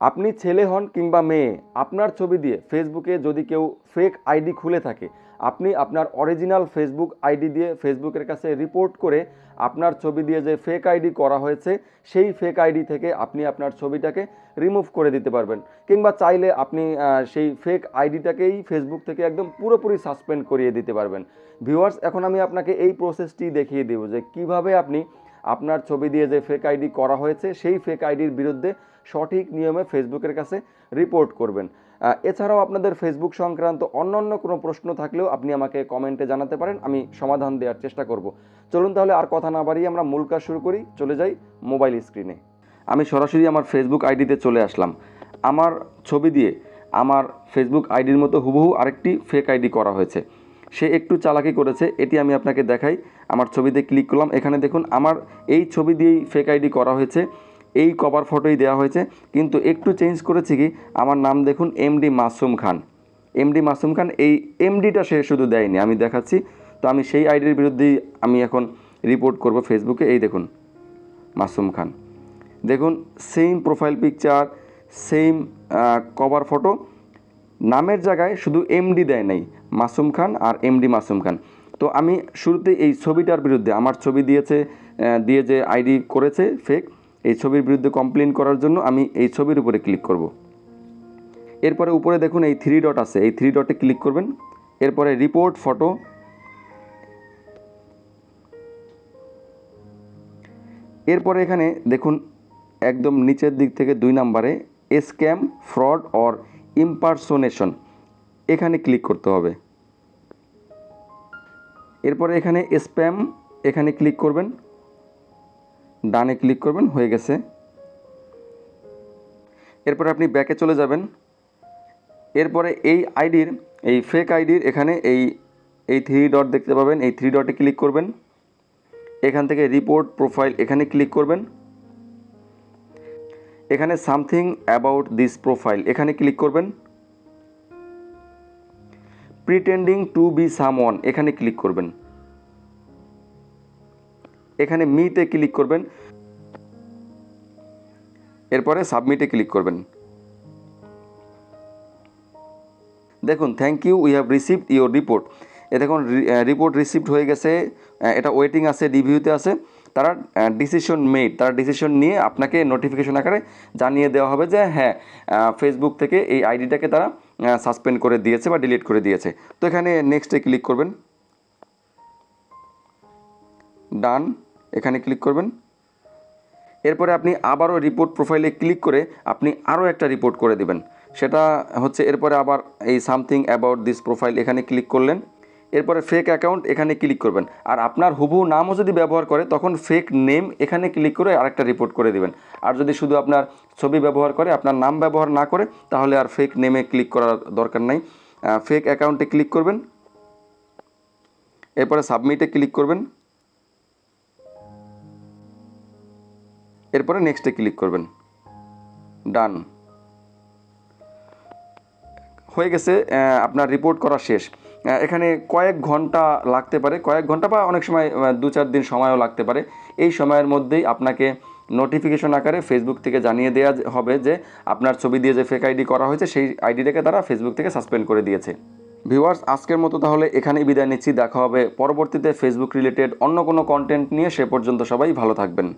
আপনি ছেলে হন কিংবা মেয়ে, আপনার ছবি দিয়ে ফেসবুকে যদি কেউ ফেক আইডি খুলে থাকে, আপনি আপনার অরিজিনাল ফেসবুক আইডি দিয়ে ফেসবুকের কাছে রিপোর্ট করে আপনার ছবি দিয়ে যে ফেক আইডি করা হয়েছে, সেই ফেক আইডি থেকে আপনি আপনার ছবিটাকে রিমুভ করে দিতে পারবেন। কিংবা চাইলে আপনি সেই ফেক আইডিটাকেই ফেসবুক থেকে একদম পুরোপুরি সাসপেন্ড করিয়ে দিতে পারবেন। ভিউয়ার্স এখন আমি আপনাকে এই প্রসেসটি দেখিয়ে দেবো যে কীভাবে আপনি আপনার ছবি দিয়ে যে ফেক আইডি করা হয়েছে, সেই ফেক আইডির বিরুদ্ধে সঠিক নিয়মে ফেসবুকের কাছে রিপোর্ট করবেন। এছাড়াও আপনাদের ফেসবুক সংক্রান্ত অন্যান্য কোনো প্রশ্ন থাকলেও আপনি আমাকে কমেন্টে জানাতে পারেন, আমি সমাধান দেওয়ার চেষ্টা করব। চলুন তাহলে আর কথা না বাড়িয়ে আমরা মূল কাজ শুরু করি, চলে যাই মোবাইল স্ক্রিনে আমি সরাসরি আমার ফেসবুক আইডিতে চলে আসলাম। আমার ছবি দিয়ে আমার ফেসবুক আইডির মতো হুবহু আরেকটি ফেক আইডি করা হয়েছে। সে একটু চালাকি করেছে, এটি আমি আপনাকে দেখাই। আমার ছবিতে ক্লিক করলাম। এখানে দেখুন, আমার এই ছবি দিয়েই ফেক আইডি করা হয়েছে। এই কভার ফটোই দেওয়া হয়েছে। কিন্তু একটু চেঞ্জ করেছে কি, আমার নাম দেখুন এমডি মাসুম খান। এমডি মাসুম খান, এই এমডিটা সে শুধু দেয়নি, আমি দেখাচ্ছি। তো আমি সেই আইডির বিরুদ্ধেই আমি এখন রিপোর্ট করব ফেসবুকে এই দেখুন, মাসুম খান। দেখুন same profile picture same cover photo নামের জায়গায় শুধু এমডি দেয় নাই, মাসুম খান আর এমডি মাসুম খান। তো আমি শুরুতে এই ছবিটার বিরুদ্ধে, আমার ছবি দিয়েছে দিয়ে যে আইডি করেছে ফেক এই ছবির বিরুদ্ধে কমপ্লেন করার জন্য আমি এই ছবির উপরে ক্লিক করব। এরপরে উপরে দেখুন এই থ্রি ডট আছে, এই থ্রি ডটে ক্লিক করবেন। এরপরে রিপোর্ট ফটো এরপরে এখানে দেখুন, একদম নিচের দিক থেকে দুই নম্বরে স্ক্যাম ফ্রড অর ইম্পারসোনেশন এখানে ক্লিক করতে হবে। এরপরে এখানে স্প্যাম এখানে ক্লিক করবেন। ডানে ক্লিক করবেন, হয়ে গেছে। এরপরে আপনি ব্যাকে চলে যাবেন। এরপরে এই আইডির, এই ফেক আইডির এখানে এই এই থ্রি ডট দেখতে পাবেন, এই থ্রি ডটে ক্লিক করবেন। এখান থেকে রিপোর্ট প্রোফাইল এখানে ক্লিক করবেন। এখানে সামথিং অ্যাবাউট দিস প্রোফাইল। এখানে ক্লিক করবেন। প্রিটেন্ডিং টু বি সামওয়ান, এখানে ক্লিক করবেন। এখানে মিতে ক্লিক করবেন। এরপরে সাবমিটে ক্লিক করবেন। দেখুন, thank you, we have received your report. এ দেখুন রিপোর্ট রিসিভড হয়ে গেছে। এটা ওয়েটিং আছে, রিভিউতে আছে। তারা ডিসিশন মেড তারা ডিসিশন নিয়ে আপনাকে নোটিফিকেশন আকারে জানিয়ে দেওয়া হবে যে হ্যাঁ ফেসবুক থেকে এই আইডিটাকে তারা সাসপেন্ড করে দিয়েছে বা ডিলিট করে দিয়েছে। তো এখানে নেক্সটে ক্লিক করবেন। ডান এখানে ক্লিক করবেন। এরপরে আপনি আবারও রিপোর্ট প্রোফাইলে ক্লিক করে আপনি আরও একটা রিপোর্ট করে দিবেন। সেটা হচ্ছে এরপরে আবার এই সামথিং অ্যাবাউট দিস প্রোফাইল এখানে ক্লিক করলেন। এরপরে ফেক অ্যাকাউন্ট এখানে ক্লিক করবেন। আর আপনার হুবহু নামও যদি ব্যবহার করে, তখন ফেক নেম এখানে ক্লিক করে আরেকটা রিপোর্ট করে দিবেন। আর যদি শুধু আপনার ছবি ব্যবহার করে, আপনার নাম ব্যবহার না করে, তাহলে আর ফেক নেমে ক্লিক করার দরকার নাই। ফেক অ্যাকাউন্টে ক্লিক করবেন। এরপরে সাবমিটে ক্লিক করবেন। এরপরে নেক্সটে ক্লিক করবেন। ডান হয়ে গেছে আপনার রিপোর্ট করা শেষ। এখানে কয়েক ঘণ্টা লাগতে পারে, কয়েক ঘণ্টা বা অনেক সময় দু চার দিন সময়ও লাগতে পারে। এই সময়ের মধ্যেই আপনাকে নোটিফিকেশন আকারে ফেসবুক থেকে জানিয়ে দেওয়া হবে যে, আপনার ছবি দিয়ে যে ফেক আইডি করা হয়েছে, সেই আইডিটাকে তারা ফেসবুক থেকে সাসপেন্ড করে দিয়েছে। ভিউয়ার্স আজকের মতো তাহলে এখানেই বিদায় নিচ্ছি। দেখা হবে পরবর্তীতে ফেসবুক রিলেটেড অন্য কোনো কন্টেন্ট নিয়ে। সে পর্যন্ত সবাই ভালো থাকবেন।